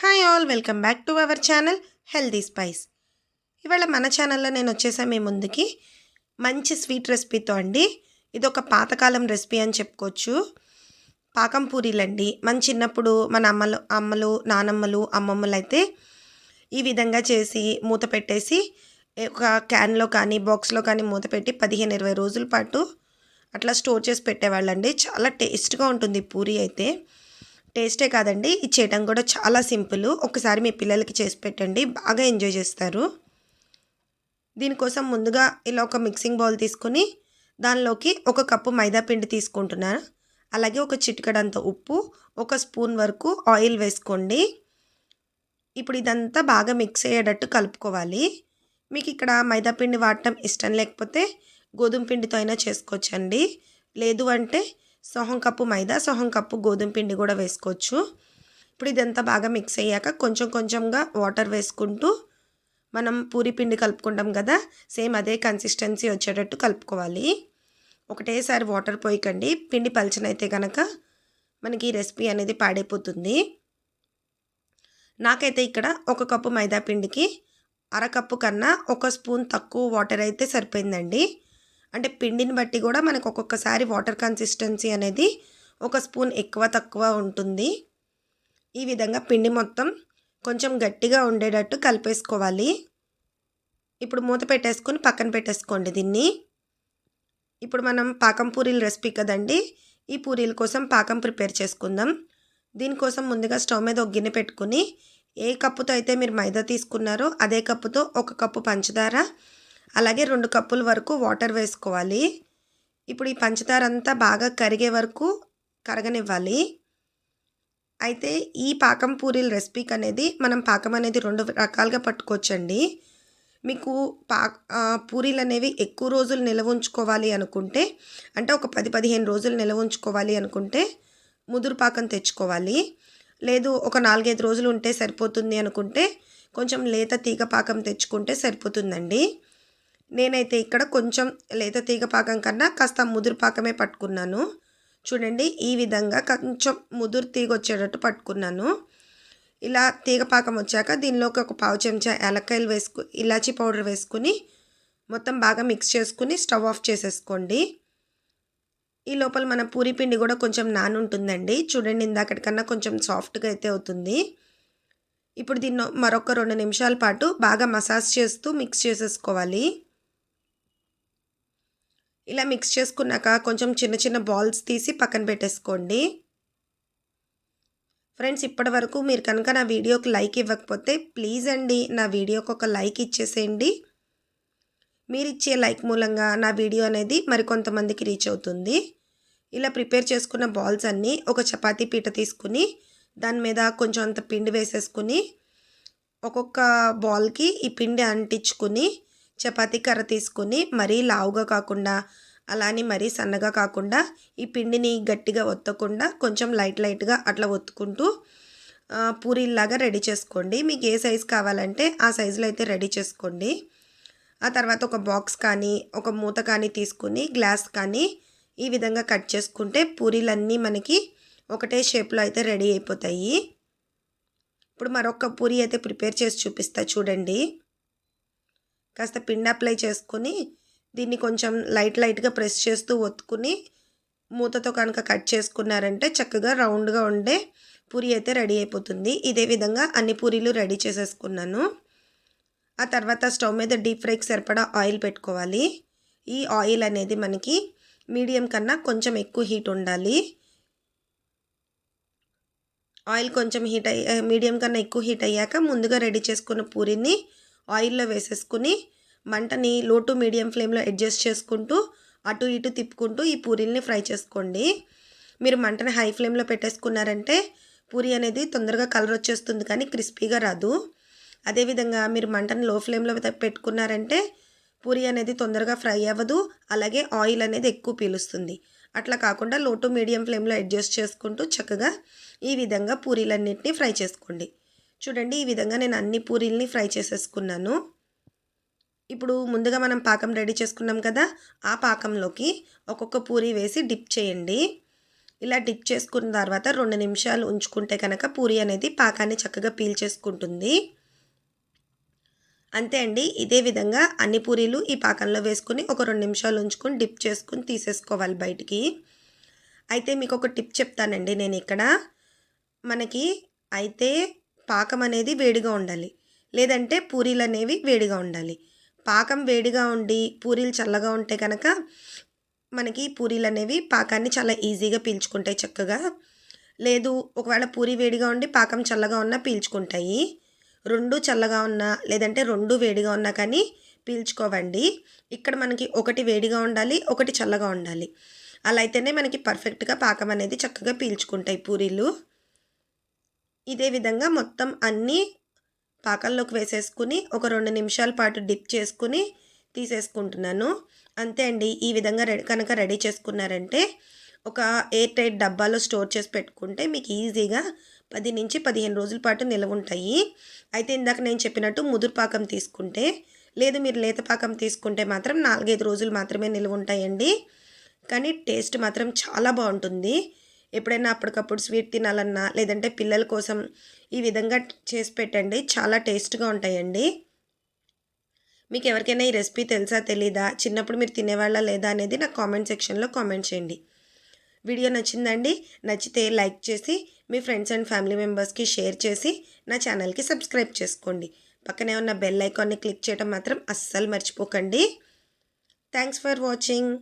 Hi all welcome back to our channel healthy spice. ఇవాళ మన ఛానల్లో నేను వచ్చేసా మీ ముందుకి మంచి స్వీట్ రెసిపీతో అండి. ఇది ఒక పాతకాలం రెసిపీ అని చెప్పుకోవచ్చు. పాకం పూరీలండి. మన చిన్నప్పుడు మన అమ్మలు అమ్మలు నానమ్మలు అమ్మమ్మలు అయితే ఈ విధంగా చేసి మూత పెట్టేసి ఒక క్యాన్లో కానీ బాక్స్లో కానీ మూత పెట్టి పదిహేను ఇరవై రోజుల పాటు అట్లా స్టోర్ చేసి పెట్టేవాళ్ళండి. చాలా టేస్ట్గా ఉంటుంది పూరీ అయితే. టేస్టే కాదండి. ఇది చేయడం కూడా చాలా సింపుల్. ఒకసారి మీ పిల్లలకి చేసి పెట్టండి. బాగా ఎంజాయ్ చేస్తారు. దీనికోసం ముందుగా ఇలా ఒక మిక్సింగ్ బౌల్ తీసుకొని దానిలోకి ఒక కప్పు మైదా పిండి తీసుకుంటున్నాను. అలాగే ఒక చిటికడంత ఉప్పు ఒక స్పూన్ వరకు ఆయిల్ వేసుకోండి. ఇప్పుడు ఇదంతా బాగా మిక్స్ అయ్యేటట్టు కలుపుకోవాలి. మీకు ఇక్కడ మైదా పిండి వాడటం ఇష్టం లేకపోతే గోధుమ పిండితో అయినా చేసుకోవచ్చండి. లేదు అంటే సొహం కప్పు మైదా సొహం కప్పు గోధుమ పిండి కూడా వేసుకోవచ్చు. ఇప్పుడు ఇదంతా బాగా మిక్స్ అయ్యాక కొంచెం కొంచెంగా వాటర్ వేసుకుంటూ మనం పూరి పిండి కలుపుకుంటాం కదా సేమ్ అదే కన్సిస్టెన్సీ వచ్చేటట్టు కలుపుకోవాలి. ఒకటేసారి వాటర్ పోయకండి పిండి పలచనైతే కనుక మనకి ఈ రెసిపీ అనేది పాడైపోతుంది. నాకైతే ఇక్కడ ఒక కప్పు మైదా పిండికి అరకప్పు కన్నా ఒక స్పూన్ తక్కువ వాటర్ అయితే సరిపోయిందండి. అంటే పిండిని బట్టి కూడా మనకు ఒక్కొక్కసారి వాటర్ కన్సిస్టెన్సీ అనేది ఒక స్పూన్ ఎక్కువ తక్కువ ఉంటుంది. ఈ విధంగా పిండి మొత్తం కొంచెం గట్టిగా ఉండేటట్టు కలిపేసుకోవాలి. ఇప్పుడు మూత పెట్టేసుకొని పక్కన పెట్టేసుకోండి దీన్ని. ఇప్పుడు మనం పాకం పూరీల రెసిపీ కదండి ఈ పూరీల కోసం పాకం ప్రిపేర్ చేసుకుందాం. దీనికోసం ముందుగా స్టవ్ మీద ఒక గిన్నె పెట్టుకుని ఏ కప్పుతో అయితే మీరు మైదా తీసుకున్నారో అదే కప్పుతో ఒక కప్పు పంచదార అలాగే రెండు కప్పుల వరకు వాటర్ వేసుకోవాలి. ఇప్పుడు ఈ పంచదార అంతా బాగా కరిగే వరకు కరగనివ్వాలి. అయితే ఈ పాకం పూరీల రెసిపీకి అనేది మనం పాకం అనేది రెండు రకాలుగా పట్టుకోవచ్చండి. మీకు పా పూరీలు అనేవి ఎక్కువ రోజులు నిల్వ ఉంచుకోవాలి అనుకుంటే అంటే ఒక పది పదిహేను రోజులు నిల్వ ఉంచుకోవాలి అనుకుంటే ముదురు పాకం తెచ్చుకోవాలి. లేదు ఒక నాలుగైదు రోజులు ఉంటే సరిపోతుంది అనుకుంటే కొంచెం లేత తీగ పాకం తెచ్చుకుంటే సరిపోతుందండి. నేనైతే ఇక్కడ కొంచెం లేత తీగ పాకం కన్నా కాస్త ముదురు పాకమే పట్టుకున్నాను. చూడండి ఈ విధంగా కొంచెం ముదురు తీగ వచ్చేటట్టు పట్టుకున్నాను. ఇలా తీగపాకం వచ్చాక దీనిలోకి ఒక పావు చెంచా ఏలక్కాయలు వేసుకు ఇలాచీ పౌడర్ వేసుకుని మొత్తం బాగా మిక్స్ చేసుకుని స్టవ్ ఆఫ్ చేసేసుకోండి. ఈ లోపల మన పూరి పిండి కూడా కొంచెం నానుంటుందండి. చూడండి ఇందాకటికన్నా కొంచెం సాఫ్ట్గా అయితే అవుతుంది. ఇప్పుడు దీన్ని మరొక రెండు నిమిషాల పాటు బాగా మసాజ్ చేస్తూ మిక్స్ చేసేసుకోవాలి. ఇలా మిక్స్ చేసుకున్నాక కొంచెం చిన్న చిన్న బాల్స్ తీసి పక్కన పెట్టేసుకోండి. ఫ్రెండ్స్ ఇప్పటి వరకు మీరు కనుక నా వీడియోకి లైక్ ఇవ్వకపోతే ప్లీజ్ అండి నా వీడియోకి ఒక లైక్ ఇచ్చేసేయండి. మీరు ఇచ్చే లైక్ మూలంగా నా వీడియో అనేది మరికొంతమందికి రీచ్ అవుతుంది. ఇలా ప్రిపేర్ చేసుకున్న బాల్స్ అన్నీ ఒక చపాతీ పీట తీసుకుని దాని మీద కొంచెం అంత పిండి వేసేసుకుని ఒక్కొక్క బాల్కి ఈ పిండి అంటించుకుని చపాతీ కర్ర తీసుకుని మరీ లావుగా కాకుండా అలానే మరీ సన్నగా కాకుండా ఈ పిండిని గట్టిగా ఒత్తకుండా కొంచెం లైట్ లైట్గా అట్లా ఒత్తుకుంటూ పూరీలాగా రెడీ చేసుకోండి. మీకు ఏ సైజ్ కావాలంటే ఆ సైజులో అయితే రెడీ చేసుకోండి. ఆ తర్వాత ఒక బాక్స్ కానీ ఒక మూత కానీ తీసుకుని గ్లాస్ కానీ ఈ విధంగా కట్ చేసుకుంటే పూరీలన్నీ మనకి ఒకటే షేప్లో అయితే రెడీ అయిపోతాయి. ఇప్పుడు మరొక పూరి అయితే ప్రిపేర్ చేసి చూపిస్తా చూడండి. కాస్త పిండి అప్లై చేసుకుని దీన్ని కొంచెం లైట్ లైట్గా ప్రెస్ చేస్తూ ఒత్తుకుని మూతతో కనుక కట్ చేసుకున్నారంటే చక్కగా రౌండ్గా ఉండే పూరి అయితే రెడీ అయిపోతుంది. ఇదే విధంగా అన్ని పూరీలు రెడీ చేసేసుకున్నాను. ఆ తర్వాత స్టవ్ మీద డీప్ ఫ్రైకి సరిపడా ఆయిల్ పెట్టుకోవాలి. ఈ ఆయిల్ అనేది మనకి మీడియం కన్నా కొంచెం ఎక్కువ హీట్ ఉండాలి. ఆయిల్ కొంచెం హీట్ అయ్యా మీడియం కన్నా ఎక్కువ హీట్ అయ్యాక ముందుగా రెడీ చేసుకున్న పూరిని ఆయిల్లో వేసేసుకుని మంటని లో టు మీడియం ఫ్లేమ్లో అడ్జస్ట్ చేసుకుంటూ అటు ఇటు తిప్పుకుంటూ ఈ పూరీల్ని ఫ్రై చేసుకోండి. మీరు మంటని హై ఫ్లేమ్లో పెట్టేసుకున్నారంటే పూరి అనేది తొందరగా కలర్ వచ్చేస్తుంది కానీ క్రిస్పీగా రాదు. అదేవిధంగా మీరు మంటని లో ఫ్లేమ్లో పెట్టుకున్నారంటే పూరి అనేది తొందరగా ఫ్రై అవ్వదు అలాగే ఆయిల్ అనేది ఎక్కువ పీలుస్తుంది. అట్లా కాకుండా లో టు మీడియం ఫ్లేమ్లో అడ్జస్ట్ చేసుకుంటూ చక్కగా ఈ విధంగా పూరీలన్నింటినీ ఫ్రై చేసుకోండి. చూడండి ఈ విధంగా నేను అన్ని పూరీల్ని ఫ్రై చేసేసుకున్నాను. ఇప్పుడు ముందుగా మనం పాకం రెడీ చేసుకున్నాం కదా ఆ పాకంలోకి ఒక్కొక్క పూరి వేసి డిప్ చేయండి. ఇలా డిప్ చేసుకున్న తర్వాత రెండు నిమిషాలు ఉంచుకుంటే కనుక పూరి అనేది పాకాన్ని చక్కగా పీల్ చేసుకుంటుంది. అంతే అండి ఇదే విధంగా అన్ని పూరీలు ఈ పాకంలో వేసుకుని ఒక రెండు నిమిషాలు ఉంచుకొని డిప్ చేసుకుని తీసేసుకోవాలి బయటికి. అయితే మీకు ఒక టిప్ చెప్తానండి నేను ఇక్కడ. మనకి అయితే పాకం అనేది వేడిగా ఉండాలి. లేదంటే పూరీలు అనేవి వేడిగా ఉండాలి. పాకం వేడిగా ఉండి పూరీలు చల్లగా ఉంటే కనుక మనకి పూరీలు అనేవి పాకాన్ని చాలా ఈజీగా పీల్చుకుంటాయి చక్కగా. లేదు ఒకవేళ పూరి వేడిగా ఉండి పాకం చల్లగా ఉన్నా పీల్చుకుంటాయి. రెండు చల్లగా ఉన్నా లేదంటే రెండు వేడిగా ఉన్నా కానీ పీల్చుకోవండి. ఇక్కడ మనకి ఒకటి వేడిగా ఉండాలి ఒకటి చల్లగా ఉండాలి. అలా అయితేనే మనకి పర్ఫెక్ట్గా పాకం అనేది చక్కగా పీల్చుకుంటాయి పూరీలు. ఇదే విధంగా మొత్తం అన్నీ పాకంలోకి వేసేసుకుని ఒక రెండు నిమిషాల పాటు డిప్ చేసుకుని తీసేసుకుంటున్నాను. అంతే అండి ఈ విధంగా రెడీ కనుక రెడీ చేసుకున్నారంటే ఒక ఎయిర్ టైట్ డబ్బాలో స్టోర్ చేసి పెట్టుకుంటే మీకు ఈజీగా పది నుంచి పదిహేను రోజుల పాటు నిల్వ ఉంటాయి. అయితే ఇందాక నేను చెప్పినట్టు ముదురు పాకం తీసుకుంటే లేదు మీరు లేత పాకం తీసుకుంటే మాత్రం నాలుగైదు రోజులు మాత్రమే నిల్వ ఉంటాయండి. కానీ టేస్ట్ మాత్రం చాలా బాగుంటుంది. ఎప్పుడైనా అప్పటికప్పుడు స్వీట్ తినాలన్నా లేదంటే పిల్లల కోసం ఈ విధంగా చేసి పెట్టండి. చాలా టేస్ట్గా ఉంటాయండి. మీకు ఎవరికైనా ఈ రెసిపీ తెలుసా తెలీదా చిన్నప్పుడు మీరు తినేవాళ్ళ లేదా అనేది నాకు కామెంట్ సెక్షన్లో కామెంట్ చేయండి. వీడియో నచ్చిందండి నచ్చితే లైక్ చేసి మీ ఫ్రెండ్స్ అండ్ ఫ్యామిలీ మెంబర్స్కి షేర్ చేసి నా ఛానల్కి సబ్స్క్రైబ్ చేసుకోండి. పక్కనే ఉన్న బెల్ ఐకాన్ని క్లిక్ చేయడం మాత్రం అస్సలు మర్చిపోకండి. Thanks for watching.